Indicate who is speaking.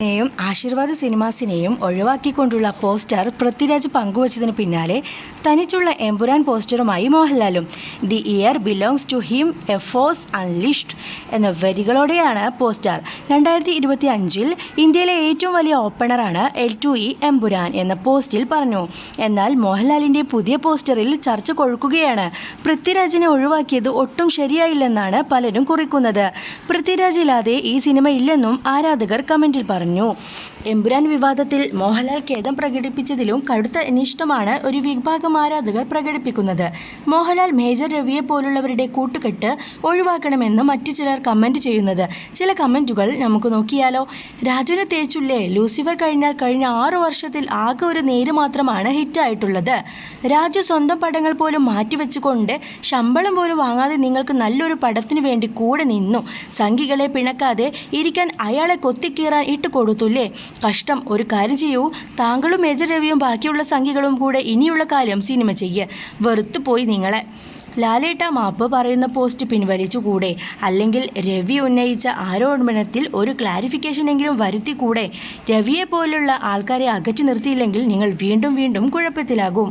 Speaker 1: നെയും ആശീർവാദ് സിനിമാസിനെയും ഒഴിവാക്കിക്കൊണ്ടുള്ള പോസ്റ്റർ പൃഥ്വിരാജ് പങ്കുവച്ചതിന് പിന്നാലെ തനിച്ചുള്ള എമ്പുരാൻ പോസ്റ്ററുമായി മോഹൻലാലും the year belongs to him a force unleashed എന്ന വരികളോടെയാണ് പോസ്റ്റർ. രണ്ടായിരത്തി ഇരുപത്തി അഞ്ചിൽ ഇന്ത്യയിലെ ഏറ്റവും വലിയ ഓപ്പണറാണ് എൽ ടു ഇ എമ്പുരാൻ എന്ന പോസ്റ്റിൽ പറഞ്ഞു. എന്നാൽ മോഹൻലാലിന്റെ പുതിയ പോസ്റ്ററിൽ ചർച്ച കൊഴുക്കുകയാണ്. പൃഥ്വിരാജിനെ ഒഴിവാക്കിയത് ഒട്ടും ശരിയായില്ലെന്നാണ് പലരും കുറിക്കുന്നത്. പൃഥ്വിരാജ് ഇല്ലാതെ ഈ സിനിമ ഇല്ലെന്നും ആരാധകർ കമന്റിൽ പറഞ്ഞു. എമ്പുരാൻ വിവാദത്തിൽ മോഹൻലാൽ ഖേദം പ്രകടിപ്പിച്ചതിലും കടുത്ത അനിഷ്ടമാണ് ഒരു വിഭാഗം ആരാധകർ പ്രകടിപ്പിക്കുന്നത്. മോഹൻലാൽ മേജർ രവിയെ പോലുള്ളവരുടെ കൂട്ടുകെട്ട് ഒഴിവാക്കണമെന്ന് മറ്റു ചിലർ കമന്റ് ചെയ്യുന്നത്. ചില കമന്റുകൾ നമുക്ക് നോക്കിയാലോ. രാജുവിനെ തേച്ചുല്ലേ? ലൂസിഫർ കഴിഞ്ഞാൽ കഴിഞ്ഞ ആറു വർഷത്തിൽ ആകെ ഒരു നേര് മാത്രമാണ് ഹിറ്റായിട്ടുള്ളത്. രാജു സ്വന്തം പടങ്ങൾ പോലും മാറ്റിവെച്ചുകൊണ്ട് ശമ്പളം പോലും വാങ്ങാതെ നിങ്ങൾക്ക് നല്ലൊരു പടത്തിനു വേണ്ടി കൂടെ നിന്നു. സംഘികളെ പിണക്കാതെ ഇരിക്കാൻ അയാളെ കൊത്തിക്കീറാൻ ഇട്ട് കൊടുത്തുല്ലേ? കഷ്ടം. ഒരു കാര്യം ചെയ്യൂ. താങ്കളും മേജർ രവിയും ബാക്കിയുള്ള സംഖ്യകളും കൂടെ ഇനിയുള്ള കാലം സിനിമ ചെയ്യുക വെറുത്തു പോയി നിങ്ങളെ. ലാലേട്ട മാപ്പ് പറയുന്ന പോസ്റ്റ് പിൻവലിച്ചുകൂടെ? അല്ലെങ്കിൽ രവി ഉന്നയിച്ച ആരോപണത്തിൽ ഒരു ക്ലാരിഫിക്കേഷനെങ്കിലും വരുത്തിക്കൂടെ? രവിയെ പോലുള്ള ആൾക്കാരെ അകറ്റി നിർത്തിയില്ലെങ്കിൽ നിങ്ങൾ വീണ്ടും വീണ്ടും കുഴപ്പത്തിലാകും.